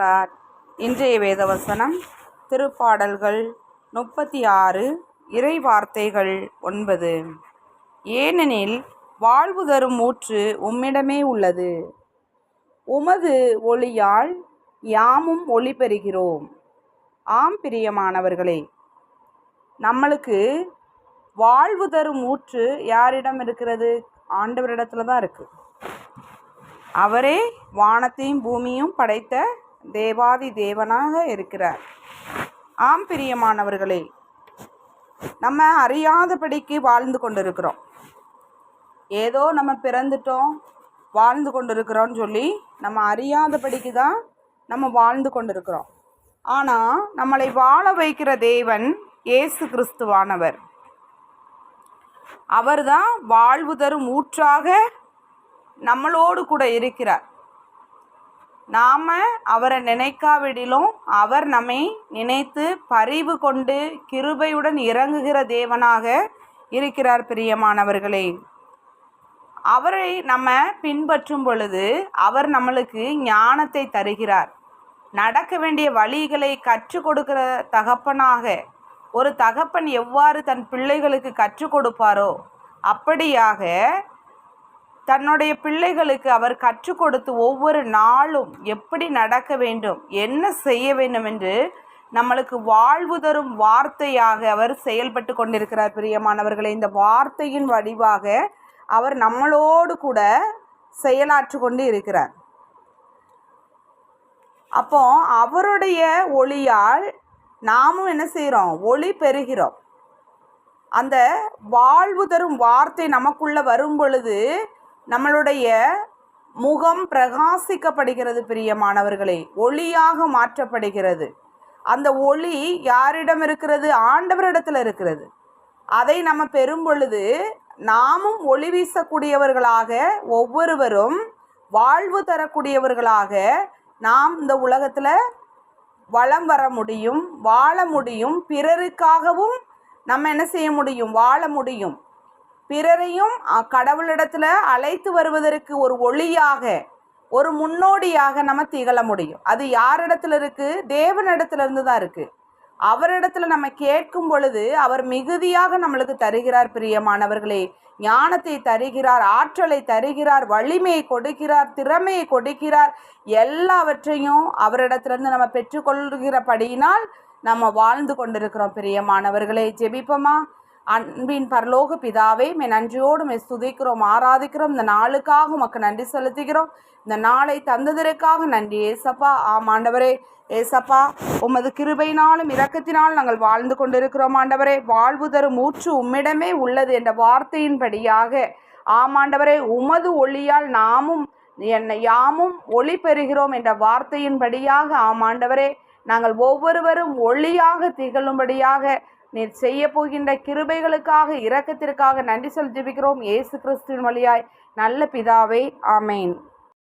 Lord இன்றைய வேதவசனம் திருப்பாடல்கள் முப்பத்தி ஆறு இறை வார்த்தைகள் ஒன்பது. ஏனெனில் வாழ்வு தரும் ஊற்று உம்மிடமே உள்ளது. உமது ஒளியால் யாமும் ஒளி பெறுகிறோம். ஆம் பிரியமானவர்களே நம்மளுக்கு வாழ்வு தரும் ஊற்று யாரிடம் இருக்கிறது? ஆண்டவரிடத்துல தான் இருக்குது அவரே வானத்தையும் பூமியும் படைத்த தேவாதி தேவனாக இருக்கிறார். ஆம் பிரியமானவர்களே நம்ம அறியாதபடிக்கு வாழ்ந்து கொண்டிருக்கிறோம். ஏதோ நம்ம பிறந்துட்டோம் வாழ்ந்து கொண்டிருக்கிறோம்னு சொல்லி நம்ம அறியாதபடிக்கு தான் நம்ம வாழ்ந்து கொண்டிருக்கிறோம். ஆனால் நம்மளை வாழ வைக்கிற தேவன் இயேசு கிறிஸ்துவானவர். அவர்தான் வாழ்வு தரும் ஊற்றாக நம்மளோடு கூட இருக்கிறார். நாம் அவரை நினைக்காவிடிலும் அவர் நம்மை நினைத்து பரிவு கொண்டு கிருபையுடன் இறங்குகிற தேவனாக இருக்கிறார் பிரியமானவர்களே. அவரை நம்ம பின்பற்றும் பொழுது அவர் நம்மளுக்கு ஞானத்தை தருகிறார். நடக்க வேண்டிய வழிகளை கற்றுக் கொடுக்கிற தகப்பனாக ஒரு தகப்பன் எவ்வாறு தன் பிள்ளைகளுக்கு கற்றுக் கொடுப்பாரோ அப்படியாக தன்னுடைய பிள்ளைகளுக்கு அவர் கற்றுக் கொடுத்து ஒவ்வொரு நாளும் எப்படி நடக்க வேண்டும் என்ன செய்ய வேண்டும் என்று நம்மளுக்கு வாழ்வு தரும் வார்த்தையாக அவர் செயல்பட்டு கொண்டிருக்கிறார் பிரியமானவர்களை. இந்த வார்த்தையின் வடிவாக அவர் நம்மளோடு கூட செயலாற்று கொண்டு இருக்கிறார். அப்போ அவருடைய ஒளியால் நாமும் என்ன செய்கிறோம்? ஒளி பெறுகிறோம். அந்த வாழ்வு தரும் வார்த்தை நமக்குள்ளே வரும் பொழுது நம்மளுடைய முகம் பிரகாசிக்கப்படுகிறது பிரியமானவர்களே. ஒளியாக மாற்றப்படுகிறது. அந்த ஒளி யாரிடம் இருக்கிறது? ஆண்டவரிடத்தில் இருக்கிறது. அதை நம்ம பெறும் பொழுது நாமும் ஒளி வீசக்கூடியவர்களாக ஒவ்வொருவரும் வாழ்வு தரக்கூடியவர்களாக நாம் இந்த உலகத்தில் வளம் வர முடியும் வாழ முடியும் பிறருக்காகவும் நம்ம என்ன செய்ய முடியும்? வாழ முடியும். பிறரையும் கடவுளிடத்தில் அழைத்து வருவதற்கு ஒரு ஒளியாக ஒரு முன்னோடியாக நம்ம திகழ முடியும். அது யாரிடத்துல இருக்குது தேவனிடத்துல இருந்து தான் இருக்குது அவரிடத்துல நம்ம கேட்கும் பொழுது அவர் மிகுதியாக நம்மளுக்கு தருகிறார் பிரியமானவர்களே. ஞானத்தை தருகிறார் ஆற்றலை தருகிறார் வலிமையை கொடுக்கிறார் திறமையை கொடுக்கிறார். எல்லாவற்றையும் அவரிடத்திலிருந்து நம்ம பெற்றுக்கொள்கிறபடியினால் நம்ம வாழ்ந்து கொண்டிருக்கிறோம் பிரியமானவர்களே. ஜெபிப்பமா? அன்பின் பரலோக பிதாவே மே நன்றியோடு மே சுதிக்கிறோம் ஆராதிக்கிறோம். இந்த நாளுக்காக உமக்கு நன்றி செலுத்துகிறோம். இந்த நாளை தந்ததற்காக நன்றி ஏசப்பா. ஆம் ஆண்டவரே. ஏசப்பா உமது கிருபையினாலும் இரக்கத்தினால் நாங்கள் வாழ்ந்து கொண்டிருக்கிறோம் ஆண்டவரே. வாழ்வு தரும் ஊற்று உம்மிடமே உள்ளது என்ற வார்த்தையின்படியாக. ஆமாண்டவரே உமது ஒளியால் நாமும் என்னை யாமும் ஒளி பெறுகிறோம் என்ற வார்த்தையின்படியாக. ஆமாண்டவரே நாங்கள் ஒவ்வொருவரும் ஒளியாக திகழும்படியாக நீர் செய்ய போகின்ற கிருபைகளுக்காக இரக்கத்திற்காக நன்றி செலுத்திக்கிறோம் இயேசு கிறிஸ்துவின் வழியாய். நல்ல பிதாவே ஆமேன்.